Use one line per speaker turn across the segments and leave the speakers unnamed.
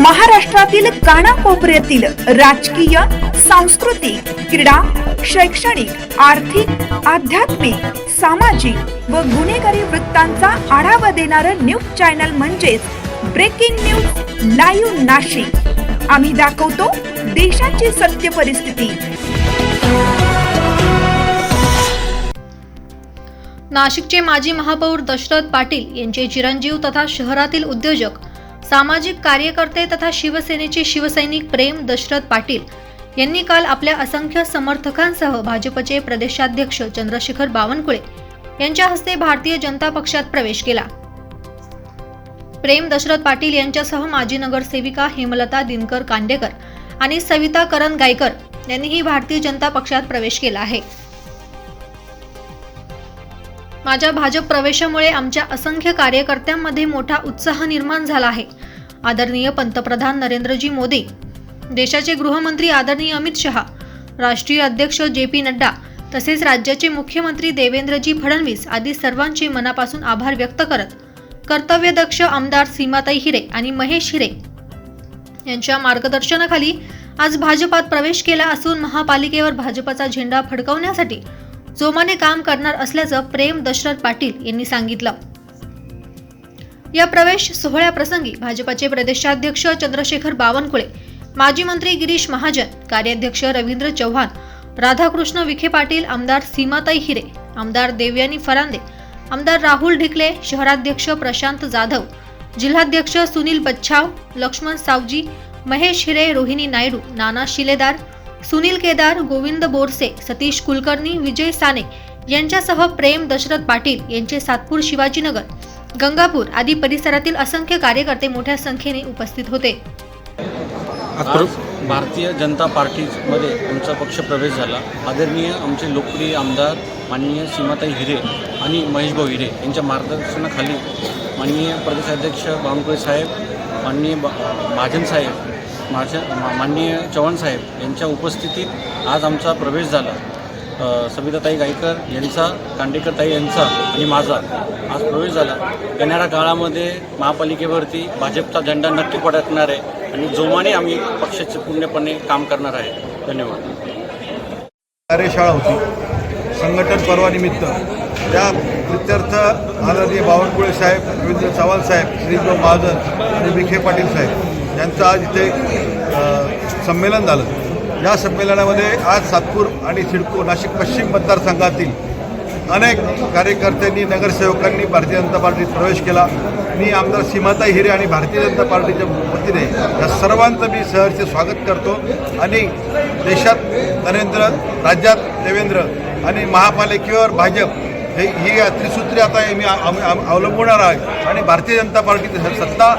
महाराष्ट्रातील कानाकोपऱ्यातील राजकीय सांस्कृतिक क्रीडा शैक्षणिक आर्थिक आध्यात्मिक सामाजिक व गुन्हेगारी वृत्तांचा आढावा देणारं न्यूज चॅनल म्हणजेच ब्रेकिंग न्यूज लाईव्ह नाशिक. आम्ही दाखवतो देशाची सत्य परिस्थिती.
नाशिकचे माजी महापौर दशरथ पाटील यांचे चिरंजीव तथा शहरातील उद्योजक सामाजिक कार्यकर्ते तथा शिवसेनेचे शिवसैनिक प्रेम दशरथ पाटील यांनी काल आपल्या असंख्य समर्थकांसह भाजपचे प्रदेशाध्यक्ष चंद्रशेखर बावनकुळे यांच्या हस्ते भारतीय जनता पक्षात प्रवेश केला. प्रेम दशरथ पाटील यांच्यासह माजी नगरसेविका हेमलता दिनकर कांडेकर आणि सविता करण गायकर यांनीही भारतीय जनता पक्षात प्रवेश केला आहे. माझ्या भाजप प्रवेशामुळे आमच्या असंख्य कार्यकर्त्यांमध्ये मोठा उत्साह निर्माण झाला आहे. आदरणीय पंतप्रधान नरेंद्रजी मोदी देशाचे गृहमंत्री आदरणीय अमित शहा राष्ट्रीय अध्यक्ष जे पी नड्डा तसेच राज्याचे मुख्यमंत्री देवेंद्रजी फडणवीस आदी सर्वांचे मनापासून आभार व्यक्त करत कर्तव्यदक्ष आमदार सीमाताई हिरे आणि महेश हिरे यांच्या मार्गदर्शनाखाली आज भाजपात प्रवेश केला असून महापालिकेवर भाजपाचा झेंडा फडकवण्यासाठी जोमाने काम करणार असल्याचं प्रेम दशरथ पाटील यांनी सांगितलं. या प्रवेश सोहळ्याप्रसंगी भाजपाचे प्रदेशाध्यक्ष चंद्रशेखर बावनकुळे माजी मंत्री गिरीश महाजन कार्याध्यक्ष रवींद्र चव्हाण राधाकृष्ण विखे पाटील आमदार सीमाताई हिरे आमदार देवयानी फरांदे आमदार राहुल ढिकले शहराध्यक्ष प्रशांत जाधव जिल्हाध्यक्ष सुनील बच्छाव लक्ष्मण सावजी महेश हिरे रोहिणी नायडू नाना शिलेदार सुनील केदार गोविंद बोरसे सतीश कुलकर्णी विजय साने यांच्यासह प्रेम दशरथ पाटील यांचे सातपूर शिवाजीनगर गंगापूर आदी परिसरातील असंख्य कार्यकर्ते मोठ्या संख्येने उपस्थित होते.
आज भारतीय जनता पार्टीमध्ये आमचा पक्ष प्रवेश झाला. आदरणीय आमचे लोकप्रिय आमदार माननीय सीमाताई हिरे आणि महेशभाऊ हिरे यांच्या मार्गदर्शनाखाली माननीय प्रदेशाध्यक्ष बावनकुळे साहेब माननीय बा महाजन साहेब माझ्या माननीय चव्हाण साहेब यांच्या उपस्थितीत आज आमचा प्रवेश झाला. सविताताई गायकर यांचा कांडेकरताई यांचा आणि माझा आज प्रवेश झाला. येणाऱ्या काळामध्ये महापालिकेवरती भाजपचा झेंडा नक्की पडकणार आहे आणि जोमाने आम्ही पक्षाचे पूर्णपणे काम करणार आहे. धन्यवाद.
कार्यशाळा होती. संघटन पर्वानिमित्त त्या प्रित्यर्थ आदरणीय बावनकुळे साहेब रवींद्र चव्हाण साहेब श्रीभाऊ महाजन आणि विखे पाटील साहेब. यांचं आज इथे संमेलन झालं. या संमेलनामध्ये आज सातपूर आणि सिडको नाशिक पश्चिम मतदारसंघातील अनेक कार्यकर्त्यांनी नगरसेवकांनी भारतीय जनता पार्टीत प्रवेश केला. मी आमदार सीमाताई हिरे आणि भारतीय जनता पार्टीच्या वतीने या सर्वांचं मी सहर्ष स्वागत करतो. आणि देशात नरेंद्र राज्यात देवेंद्र आणि महापालिकेवर भाजप हे ही त्रिसूत्री आता मी अवलंबणार आहे आणि भारतीय जनता पार्टीची सत्ता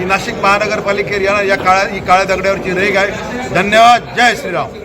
ही नाशिक महानगरपालिकेत या या काळ्या ही काळ्या दगड्यावरची रेग आहे. धन्यवाद. जय श्रीराम.